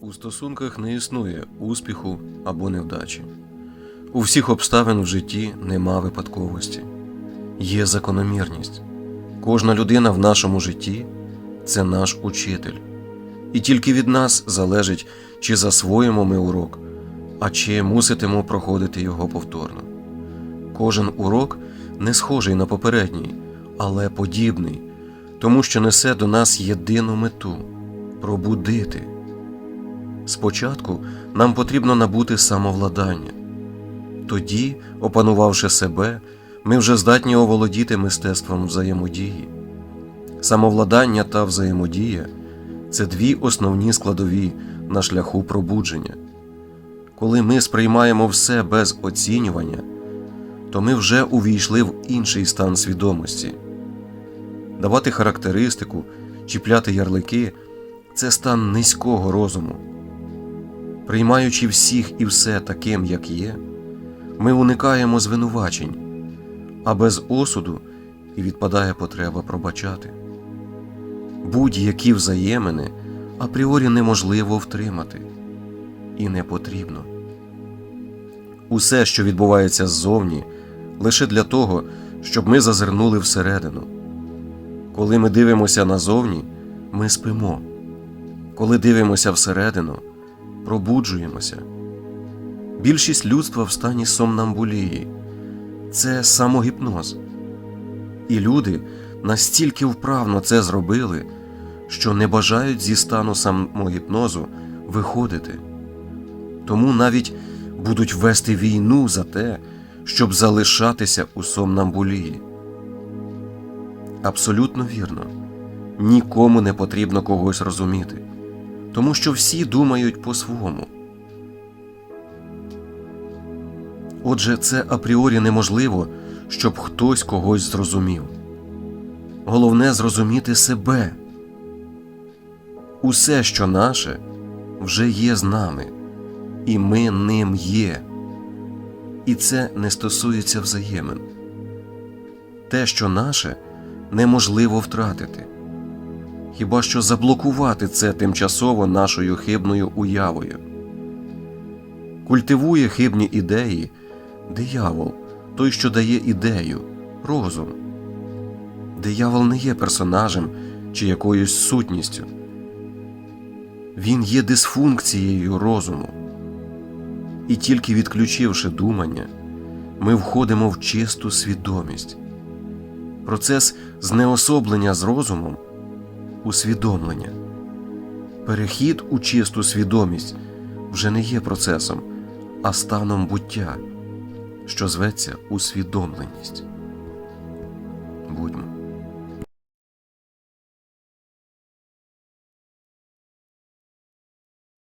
У стосунках не існує успіху або невдачі. У всіх обставин в житті нема випадковості, є закономірність. Кожна людина в нашому житті це наш учитель, і тільки від нас залежить, чи засвоїмо ми урок, а чи муситимо проходити його повторно. Кожен урок не схожий на попередній, але подібний, тому що несе до нас єдину мету пробудити. Спочатку нам потрібно набути самовладання. Тоді, опанувавши себе, ми вже здатні оволодіти мистецтвом взаємодії. Самовладання та взаємодія це дві основні складові на шляху пробудження. Коли ми сприймаємо все без оцінювання, то ми вже увійшли в інший стан свідомості. Давати характеристику, чіпляти ярлики це стан низького розуму. Приймаючи всіх і все таким, як є, ми уникаємо звинувачень, а без осуду і відпадає потреба пробачати. Будь-які взаємини апріорі неможливо втримати і не потрібно. Усе, що відбувається ззовні, лише для того, щоб ми зазирнули всередину. Коли ми дивимося назовні, ми спимо. Коли дивимося всередину, пробуджуємося. Більшість людства в стані сомнамбулії це самогіпноз. І люди настільки вправно це зробили, що не бажають зі стану самогіпнозу виходити. Тому навіть будуть вести війну за те, щоб залишатися у сомнамбулії. Абсолютно вірно. Нікому не потрібно когось розуміти, тому що всі думають по-своєму. Отже, це апріорі неможливо, щоб хтось когось зрозумів. Головне зрозуміти себе. Усе, що наше, вже є з нами, і ми ним є. І це не стосується взаємин. Те, що наше, неможливо втратити. Хіба що заблокувати це тимчасово нашою хибною уявою. Культивує хибні ідеї диявол, той, що дає ідею, розум. Диявол не є персонажем чи якоюсь сутністю. Він є дисфункцією розуму. І тільки відключивши думання, ми входимо в чисту свідомість. Процес знеособлення з розумом усвідомлення. Перехід у чисту свідомість вже не є процесом, а станом буття, що зветься усвідомленість. Будьмо.